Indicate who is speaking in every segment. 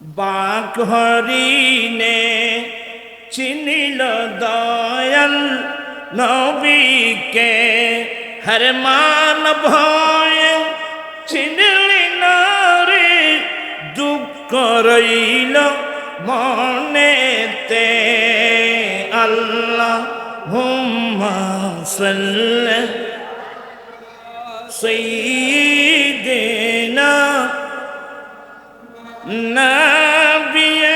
Speaker 1: বাক হরিণে চিনিল দয়াল নবীকে। হর মান ভয় চিনলি নারে দুঃখ রইল মনেতে। আল্লাহ হুম্মা সাল্লাহ সাইয়্যিদে نبينا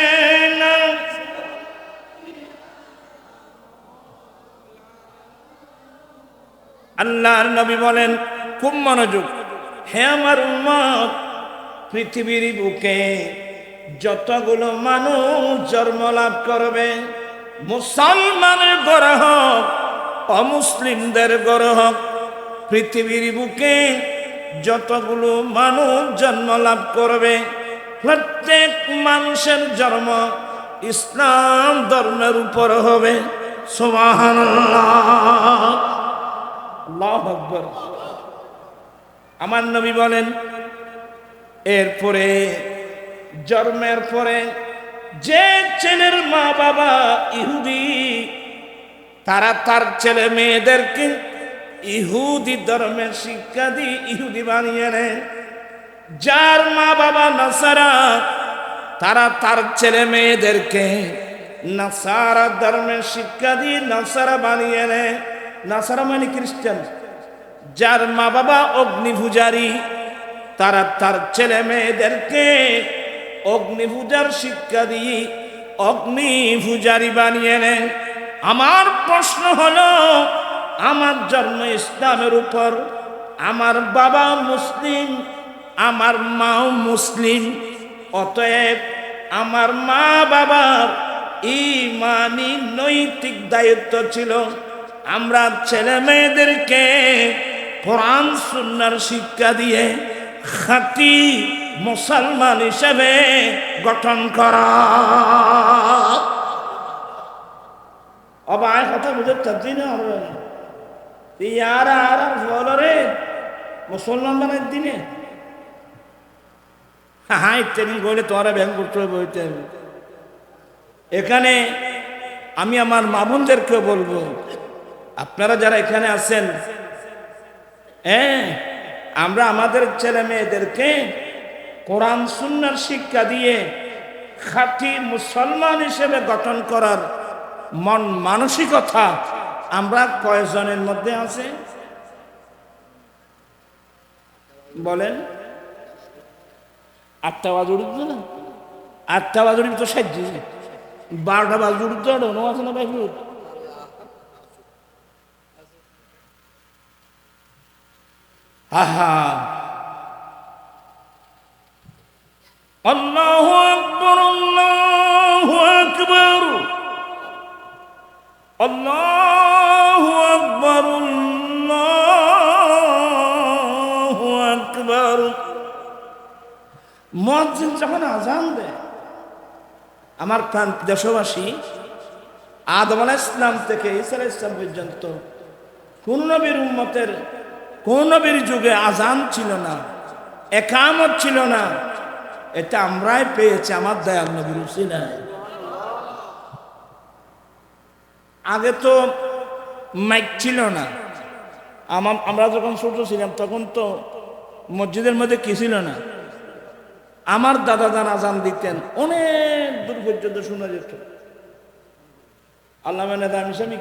Speaker 1: আল্লাহর নবী বলেন খুব মনোযোগ হে আমার উম্মত পৃথিবীর বুকে যতগুলো মানুষ জন্ম লাভ করবে মুসলমানের গড় হোক অমুসলিমদের গড় হোক পৃথিবীর বুকে যতগুলো মানুষ জন্ম লাভ করবে প্রত্যেক মানুষের জন্ম ইসলাম ধর্মের উপর হবে। আমার নবী বলেন, এরপরে, জন্মের পরে যে ছেলের মা বাবা ইহুদি, তারা তার ছেলে মেয়েদেরকে ইহুদি ধর্মের শিক্ষা দিয়ে ইহুদি বানিয়ে নেয়। যার মা বাবা নাসারা, তারা তার ছেলে মেয়েদেরকে নাসারা ধর্মের শিক্ষা দিয়ে নাসারা বানিয়ে নেয় নাসারা মানে খ্রিস্টান। যার মা বাবা অগ্নিপূজারী, তারা তার ছেলে মেয়েদেরকে অগ্নিপূজার শিক্ষা দিয়ে অগ্নিপূজারী বানিয়ে নেয় আমার প্রশ্ন হলো, আমার জন্ম ইসলামের উপর আমার বাবা মুসলিম আমার মাও মুসলিম, অতএব আমার মা বাবার ইমানি নৈতিক দায়িত্ব ছিল। আমরা ছেলে মেয়েদেরকে কোরআন, সুন্নার শিক্ষা দিয়ে খাতি মুসলমান হিসেবে গঠন করা। অবায় কথা বুঝে চাচ্ছি না? আর আর ফলরে মুসলমান দিনে। হ্যাঁ ইত্যাদি গেলে তোমারা ব্যাংক করতে হবে হবে। এখানে আমি আমার মামুনদেরকে বলব, আপনারা যারা এখানে আছেন হ্যাঁ আমরা আমাদের ছেলে মেয়েদেরকে কোরআন, সুন্নার শিক্ষা দিয়ে খাঁটি মুসলমান হিসেবে গঠন করার মন মানসিকতা আমরা কয়জনের মধ্যে আছে। বলেন। আটটা বাজ উঠত না? আটটা বাজ উঠবি তো সাজ্জি বারোটা বাজ উঠত নো আছে না বাইক আহা। আল্লাহ আকবর আল্লাহ আকবর। আল্লাহ আকবর আল্লাহ আকবর। মসজিদ যখন আজান দেয়, আমার প্রাণ দেশবাসী, আদম ইসলাম থেকে ইসরা ইসলাম পর্যন্ত কোন নবীর উম্মতের কোন নবীর যুগে আজান ছিল না, একামত ছিল না, এটা আমরাই পেয়েছি, আমার দয়াল নবীর আগে তো মাইক ছিল না আমার আমরা যখন ছোট ছিলাম তখন তো মসজিদের মধ্যে কি ছিল না? আমার দাদা দান আজান দিতেন অনেক দূর পর্যন্ত শোনা যেত। আল্লাহ নেতা আমি হিসাবে